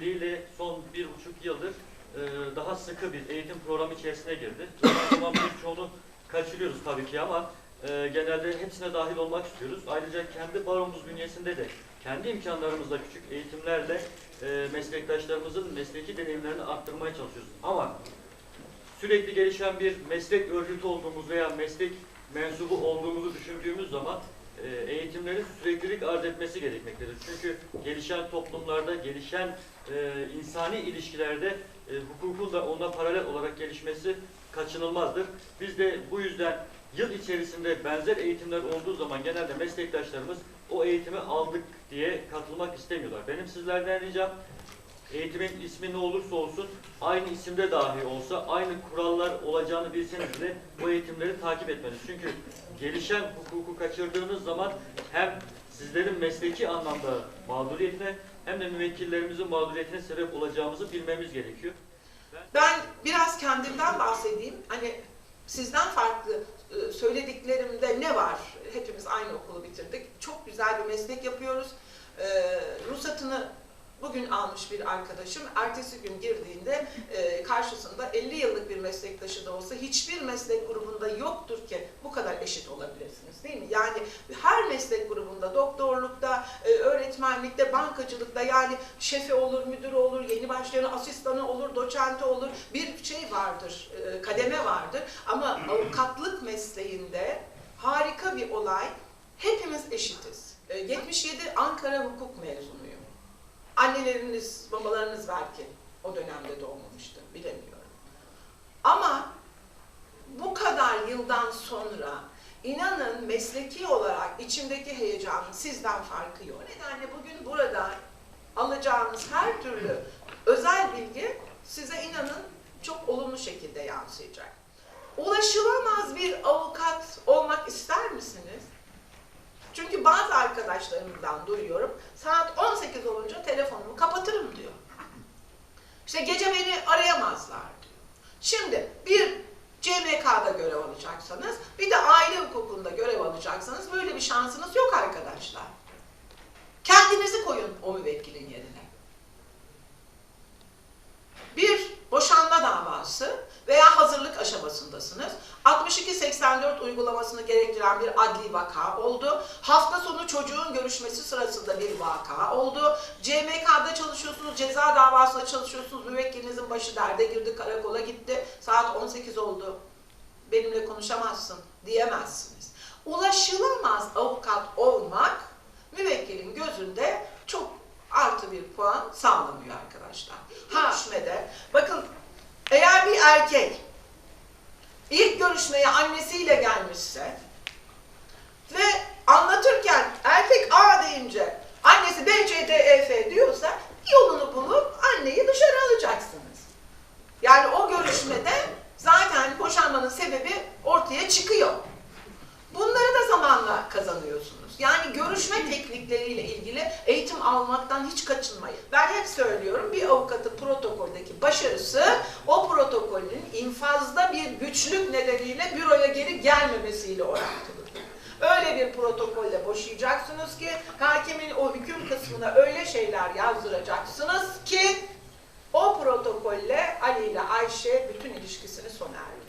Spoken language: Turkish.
Birliği ile son bir buçuk yıldır e, daha sıkı bir eğitim programı içerisine girdi. Zaman birçoğunu kaçırıyoruz tabii ki ama e, genelde hepsine dahil olmak istiyoruz. Ayrıca kendi baromuz bünyesinde de kendi imkanlarımızla küçük eğitimlerle e, meslektaşlarımızın mesleki deneyimlerini arttırmaya çalışıyoruz. Ama sürekli gelişen bir meslek örgütü olduğumuz veya meslek mensubu olduğumuzu düşündüğümüz zaman e, eğitimlerin süreklilik arz etmesi gerekmektedir. Çünkü gelişen toplumlarda, gelişen e, insani ilişkilerde e, hukukun da ona paralel olarak gelişmesi kaçınılmazdır. Biz de bu yüzden yıl içerisinde benzer eğitimler olduğu zaman genelde meslektaşlarımız o eğitimi aldık diye katılmak istemiyorlar. Benim sizlerden ricam eğitimin ismi ne olursa olsun aynı isimde dahi olsa aynı kurallar olacağını bilseniz de bu eğitimleri takip etmeniz. Çünkü gelişen hukuku kaçırdığınız zaman hem sizlerin mesleki anlamda mağduriyetine hem de müvekkillerimizin mağduriyetine sebep olacağımızı bilmemiz gerekiyor. Ben biraz kendimden bahsedeyim. Hani sizden farklı e, söylediklerimde ne var? Hepimiz aynı okulu bitirdik. Çok güzel bir meslek yapıyoruz. E, ruhsatını bugün almış bir arkadaşım ertesi gün girdiğinde e, karşısında 50 yıllık bir meslektaşı da olsa hiçbir meslek grubunda yoktur ki bu kadar eşit olabilirsiniz değil mi? Yani her meslek grubunda doktorlukta, e, öğretmenlikte, bankacılıkta yani şefi olur, müdürü olur, yeni başlayan asistanı olur, doçenti olur bir şey vardır, e, kademe vardır. Ama avukatlık mesleğinde harika bir olay. Hepimiz eşitiz. E, 77 Ankara hukuk mezunuyum. Anneleriniz, babalarınız belki o dönemde doğmamıştır, bilemiyorum. Ama bu kadar yıldan sonra inanın mesleki olarak içimdeki heyecanın sizden farkı yok. O nedenle bugün burada alacağınız her türlü özel bilgi size inanın çok olumlu şekilde yansıyacak. Ulaşılamaz bir avukat olmak ister misiniz? Çünkü bazı arkadaşlarımdan duyuyorum, saat 18 olunca. İşte gece beni arayamazlar diyor. Şimdi bir CMK'da görev alacaksanız, bir de aile hukukunda görev alacaksanız böyle bir şansınız yok arkadaşlar. Kendinizi koyun o müvekkilin yerine. 62-84 uygulamasını gerektiren bir adli vaka oldu. Hafta sonu çocuğun görüşmesi sırasında bir vaka oldu. CMK'da çalışıyorsunuz, ceza davasında çalışıyorsunuz. Müvekkilinizin başı derde girdi, karakola gitti. Saat 18 oldu. Benimle konuşamazsın diyemezsiniz. Ulaşılamaz avukat olmak müvekkilin gözünde çok artı bir puan sağlamıyor arkadaşlar. Görüşmede bakın eğer bir erkek ilk görüşmeye annesiyle gelmişse ve anlatırken erkek A deyince annesi B, C, D, E, F diyorsa yolunu bulup anneyi dışarı alacaksınız. Yani o görüşmede zaten boşanmanın sebebi ortaya çıkıyor. Bunları da zamanla kazanıyorsunuz. Yani görüşme teknikleriyle ilgili eğitim almaktan hiç kaçınmayın. Ben hep söylüyorum bir avukatın protokoldeki başarısı o protokolün infazda bir güçlük nedeniyle büroya geri gelmemesiyle orantılıdır. Öyle bir protokolle boşayacaksınız ki hakimin o hüküm kısmına öyle şeyler yazdıracaksınız ki o protokolle Ali ile Ayşe bütün ilişkisini sona erdirir.